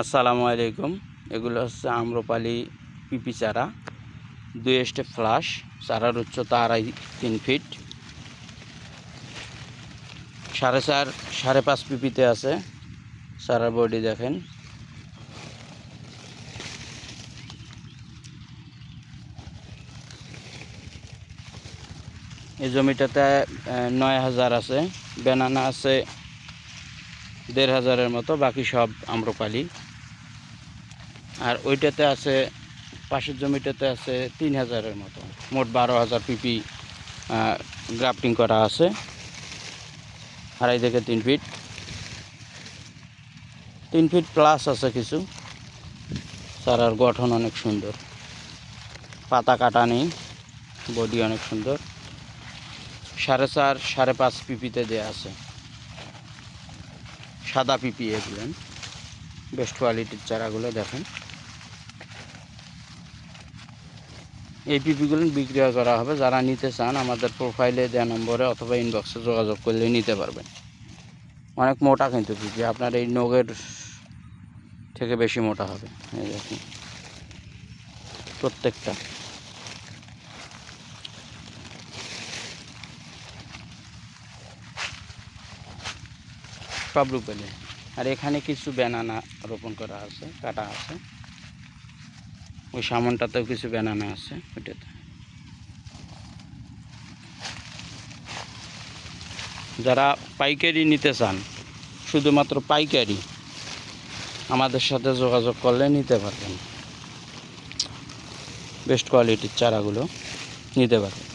আসসালামু আলাইকুম। এগুলো হচ্ছে আম্রপালি পিপি চারা। দুই স্টেপ ফ্লাশ চারার উচ্চতা আড়াই তিন ফিট সাড়ে চার, সাড়ে পাঁচ পিপিতে আছে। চারার বডি দেখেন। এই জমিটাতে নয় হাজার আছে। বেনানা আছে দেড় হাজারের মতো, বাকি সব আম্রপালি। আর ওইটাতে আছে, পাশের জমিটাতে আছে তিন হাজারের মতো। মোট বারো হাজার পিপি গ্রাফটিং করা আছে। আড়াই থেকে তিন ফিট। তিন ফিট প্লাস আছে কিছু। চারার গঠন অনেক সুন্দর। পাতা কাটা নেই, বডি অনেক সুন্দর। সাড়ে চার, সাড়ে পাঁচ পিপিতে দেওয়া আছে। সাদা পিপি এগুলেন বেস্ট কোয়ালিটির চারাগুলো দেখেন। এই পিপিগুলো বিক্রি করা হবে। যারা নিতে চান, আমাদের প্রোফাইলে দেওয়া নম্বরে অথবা ইনবক্সে যোগাযোগ করলে নিতে পারবেন। অনেক মোটা কিন্তু পিপি, আপনার এই নগের থেকে বেশি মোটা হবে। এই দেখুন। প্রত্যেকটা। সব রূপেলে আর এখানে কিছু ব্যানানা রোপণ করা আছে, কাটা আছে। ওই সামনটাতেও কিছু ব্যানানা আছে ওইটাতে। যারা পাইকারি নিতে চান, শুধুমাত্র পাইকারি, আমাদের সাথে যোগাযোগ করলে নিতে পারবেন। বেস্ট কোয়ালিটির চারাগুলো নিতে পারবেন।